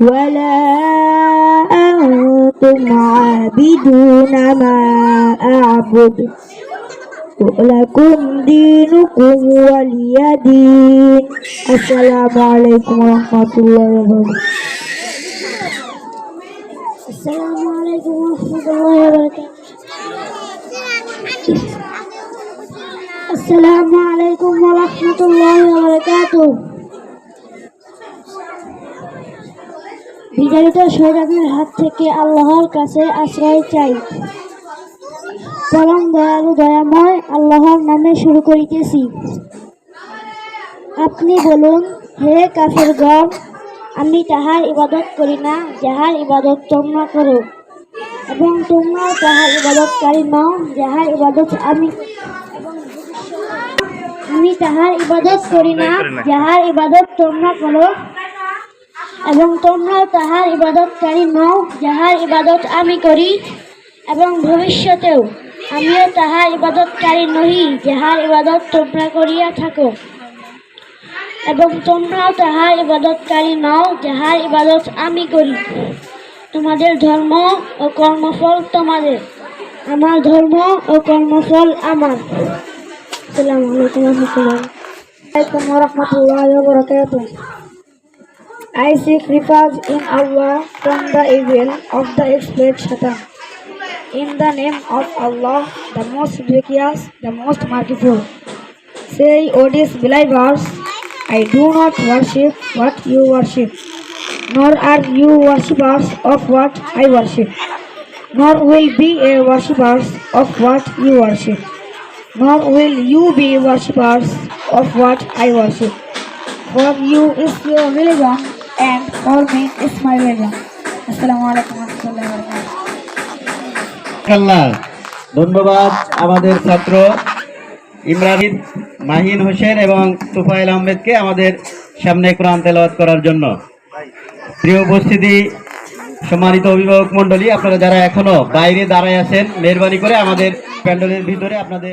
ولا أنتم عابدون ما أعبد. لكم دينكم ولي دين. السلام عليكم ورحمة الله وبركاته. السلام عليكم ورحمة الله وبركاته. السلام عليكم. বিতাড়িত শয়তানের হাত থেকে আল্লাহর কাছে আশ্রয় চাই। পরম দয়ালু দয়াময় আল্লাহর নামে শুরু করিতেছি। আপনি বলুন হে কাফের গণ আমি তাহার ইবাদত করি না যাহার ইবাদত তোমরা করো। এবং তোমরা তাহার ইবাদতকারী নও যাহার ইবাদত আমি আমি তাহার ইবাদত করি না। যাহার ইবাদত তোমরা করো। এবং তোমরা তাহার ইবাদতকারী নও, যাহার ইবাদত আমি করি এবং ভবিষ্যতেও। আমিও তাহার ইবাদতকারী নহি, যাহার ইবাদত তোমরা করিয়া থাকো। এবং তোমরাও তাহার ইবাদতকারী নও, যাহার ইবাদত আমি করি। তোমাদের ধর্ম ও কর্মফল তোমাদের। আমার ধর্ম ও কর্মফল আমার। আসসালামু আলাইকুম রহমতুল্লাহ রহমতুল্লাহ I seek refuge in Allah from the evil of the expert Satan. In the name of Allah, the most gracious, the most merciful. Say, O disbelievers, I do not worship what you worship, nor are you worshippers of what I worship, nor will be a worshippers of what you worship, nor will you be worshippers of what I worship. For you is your religion, is my religion. Assalamu warahmatullahi wabarakatuh. আল্লাহ ধন্যবাদ আমাদের ছাত্র ইমরান মাহিন হোসেন এবং তুফাইল আহমেদকে আমাদের সামনে কোরআন তেলাওয়াত করার জন্য প্রিয় উপস্থিতি, সম্মানিত অভিভাবক মণ্ডলী, আপনারা যারা এখনও বাইরে দাঁড়ায় আছেন, মেহরবানি করে আমাদের প্যান্ডেলের ভিতরে আপনাদের